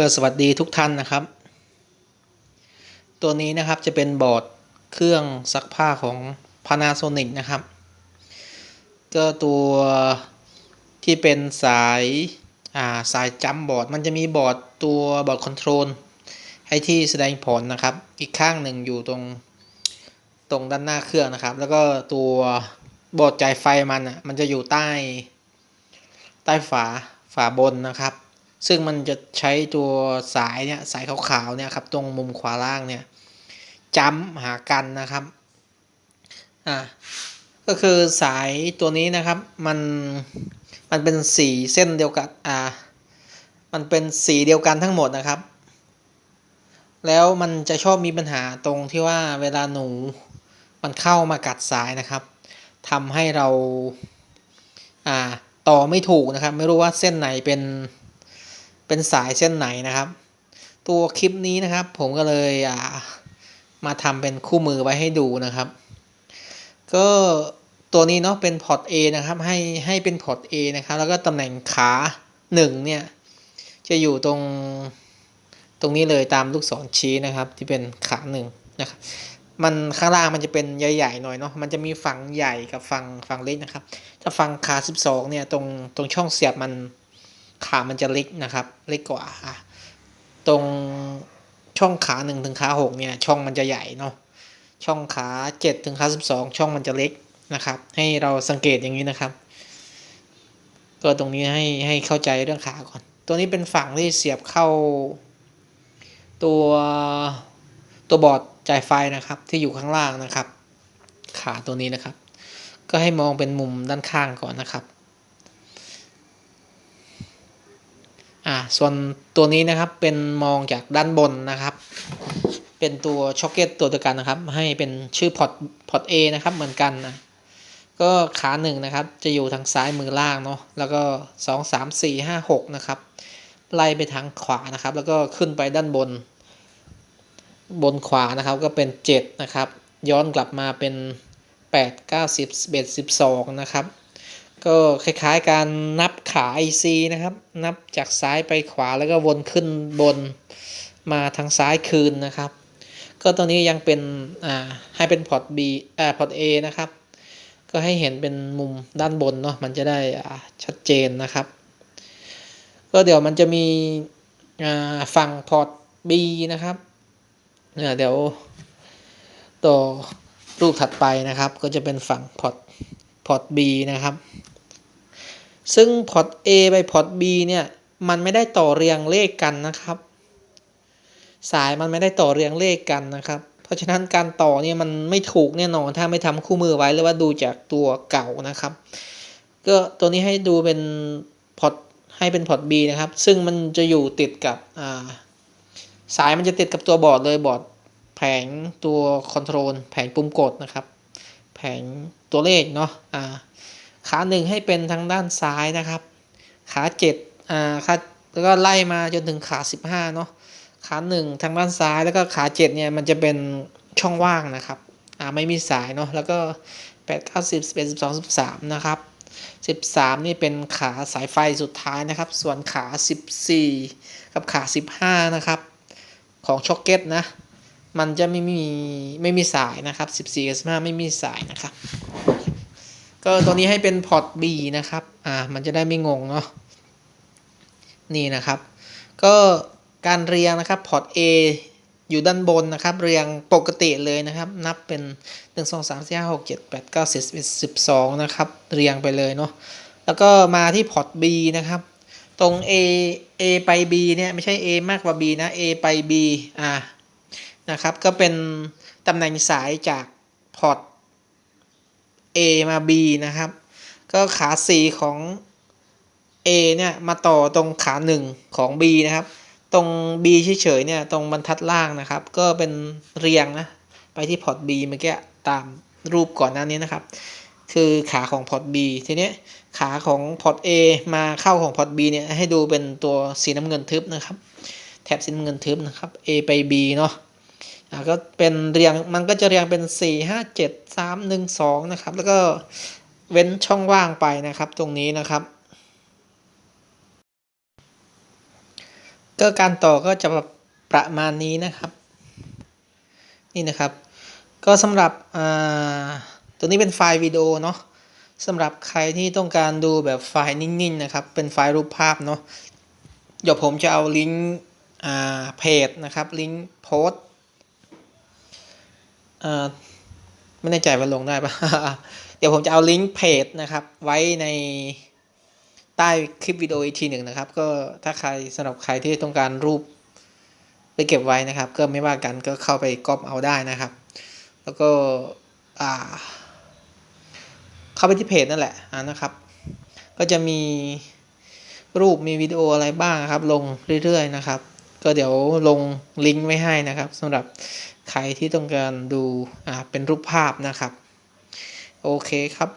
ก็สวัสดีทุกท่านนะครับ ตัวนี้นะครับจะเป็นบอร์ดเครื่องซักผ้าของ Panasonic นะครับ ก็ตัวที่เป็นสายาสายจัมบอร์ดมันจะมีบอร์ดตัวบอร์ดคอนโทรลให้ที่แสดงผลนะครับ อีกข้างหนึ่งอยู่ตรงตรงด้านหน้าเครื่องนะครับ แล้วก็ตัวบอร์ดจ่ายไฟมันอะมันจะอยู่ใต้ ใต้ฝาฝาบนนะครับ ซึ่งมันจะใช้ตัวสายเนี่ยสายขาวๆเนี่ยครับตรงมุมขวาล่างเนี่ยจ้ำหากันนะครับอ่าก็คือสายตัวนี้นะครับมันมันเป็นสีเส้นเดียวกันอ่ามันเป็นสีเดียวกันทั้งหมดนะครับ แล้วมันจะชอบมีปัญหาตรงที่ว่าเวลาหนูมันเข้ามากัดสายนะครับทำให้เราอ่าต่อไม่ถูกนะครับ ไม่รู้ว่าเส้นไหนเป็น เป็นสายเส้นไหนนะครับ ตัวคลิปนี้นะครับ ผมก็เลยมาทำเป็นคู่มือไว้ให้ดูนะครับ ก็ตัวนี้เนาะเป็นพอร์ต A นะครับ ให้ให้เป็นพอร์ต A นะครับ แล้วก็ตำแหน่งขาหนึ่งเนี่ยจะอยู่ตรงตรงนี้เลยตามลูกศรชี้นะครับ ที่เป็นขาหนึ่งนะครับมันข้างล่างมันจะเป็นใหญ่ๆหน่อยเนาะมันจะมีฝั่งใหญ่กับฝั่งฝั่งเล็กนะครับ ถ้าฝั่งขา 12เนี่ยตรงตรงช่องเสียบมัน ขามันจะเล็กนะครับ เล็กกว่า ตรงช่องขา1ถึงขา6เนี่ย ช่องมันจะใหญ่เนาะ ช่องขา7ถึงขา12 ช่องมันจะเล็กนะครับ ให้เราสังเกตอย่างนี้นะครับ ก็ตรงนี้ให้ให้เข้าใจเรื่องขาก่อน ตัวนี้เป็นฝั่งที่เสียบเข้า ตัวตัวบอร์ดจ่ายไฟนะครับ ที่อยู่ข้างล่างนะครับ ขาตัวนี้นะครับ ก็ให้มองเป็นมุมด้านข้างก่อนนะครับ อ่าส่วนตัวนี้นะครับเป็นมองจากด้านบนนะครับ เป็นตัวช็อคเก็ตตัวเดียวกันนะครับ ให้เป็นชื่อพอร์ตพอร์ต A นะครับเหมือนกันนะก็ขาหนึ่งนะครับจะอยู่ทางซ้ายมือล่างเนาะแล้วก็สองสามสี่ห้าหกนะครับไล่ไปทางขวานะครับ แล้วก็ขึ้นไปด้านบน บนขวานะครับก็เป็นเจ็ดนะครับ ย้อนกลับมาเป็น8 9 10 11 12นะครับ ก็คล้ายๆการนับขา IC นะครับ นับจากซ้ายไปขวาแล้วก็วนขึ้นบนมาทางซ้ายคืนนะครับ ก็ตัวนี้ยังเป็นอ่าให้เป็นพอร์ต B อ่าพอร์ต A นะครับ ก็ให้เห็นเป็นมุมด้านบนเนาะมันจะได้อ่าชัดเจนนะครับ ก็เดี๋ยวมันจะมีอ่าฝั่งพอร์ต B นะครับเนี่ยเดี๋ยวต่อรูปถัดไปนะครับ ก็จะเป็นฝั่งพอร์ต พอร์ต B นะครับ ซึ่งพอร์ต A ไปพอร์ต B เนี่ย มันไม่ได้ต่อเรียงเลขกันนะครับ สายมันไม่ได้ต่อเรียงเลขกันนะครับ เพราะฉะนั้นการต่อเนี่ยมันไม่ถูกแน่นอนถ้าไม่ทำคู่มือไว้หรือว่าดูจากตัวเก่านะครับ ก็ตัวนี้ให้ดูเป็นพอร์ตให้เป็นพอร์ต B นะครับ ซึ่งมันจะอยู่ติดกับาสายมันจะติดกับตัวบอร์ดเลยบอร์ดแผงตัวคอนโทรลแผงปุ่มกดนะครับ แผงตัวเลขเนาะอ่าขาหนึ่งให้เป็นทางด้านซ้ายนะครับ ขาเจ็ดอ่าขาแล้วก็ไล่มาจนถึงขาสิบห้าเนาะขาหนึ่งทางด้านซ้ายแล้วก็ขาเจ็ดเนี่ยมันจะเป็นช่องว่างนะครับอ่าไม่มีสายเนาะแล้วก็แปดเก้าสิบสิบเอ็ดสิบสองสิบสามนะครับสิบสามนี่เป็นขาสายไฟสุดท้ายนะครับ ส่วนขาสิบสี่กับขาสิบห้านะครับ ของช็อคเก็ตนะ มันจะไม่มีไม่มีสายนะครับ 14กับ15 ไม่มีสายนะครับ ก็ตัวนี้ให้เป็นพอร์ต B นะครับ อ่า มันจะได้ไม่งงเนาะ นี่นะครับ ก็การเรียงนะครับพอร์ต A อยู่ด้านบนนะครับ เรียงปกติเลยนะครับ นับเป็น 1 2 3 4 5 6 7 8 9 10 11 12 นะครับ เรียงไปเลยเนาะ แล้วก็มาที่พอร์ต B นะครับ ตรง A A ไป B เนี่ยไม่ใช่ A มากกว่า B นะ A ไป B อ่า นะครับ ก็เป็นตำแหน่งสายจากพอร์ต A มา B นะครับ ก็ขา C ของ A เนี่ยมาต่อตรงขา 1 ของ B นะครับ ตรง B เฉยๆเนี่ยตรงบรรทัดล่างนะครับ ก็เป็นเรียงนะ ไปที่พอร์ต B เมื่อกี้ตามรูปก่อนหน้านี้นะครับ คือขาของพอร์ต B ทีนี้ขาของพอร์ต A มาเข้าของพอร์ต B เนี่ยให้ดูเป็นตัวสีน้ำเงินทึบนะครับ แถบสีน้ำเงินทึบนะครับ A ไป B เนาะ ก็เป็นเรียงมันก็จะเรียงเป็น 4 5 7 3 1 2 นะครับ แล้วก็เว้นช่องว่างไปนะครับตรงนี้นะครับ ก็การต่อก็จะประมาณนี้นะครับ นี่นะครับ ก็สำหรับตัวนี้เป็นไฟล์วิดีโอเนาะสำหรับใครที่ต้องการดูแบบไฟล์นิ่งๆนะครับ เป็นไฟล์รูปภาพเนาะเดี๋ยวผมจะเอาลิงก์เพจนะครับลิงก์โพสต์ อ่าไม่แน่ใจว่าลงได้ปะเดี๋ยวผมจะเอาลิงก์เพจนะครับ ไว้ในใต้คลิปวิดีโออีกทีหนึ่งนะครับ ก็ถ้าใครสำหรับใครที่ต้องการรูปไปเก็บไว้นะครับ ก็ไม่ว่ากันก็เข้าไปก๊อปเอาได้นะครับ แล้วก็อ่าเข้าไปที่เพจนั่นแหละอ่านะครับ ก็จะมีรูปมีวิดีโออะไรบ้างครับ ลงเรื่อยๆนะครับ ก็เดี๋ยวลงลิงก์ไว้ให้นะครับสำหรับใครที่ต้องการดูเป็นรูปภาพนะครับ โอเคครับ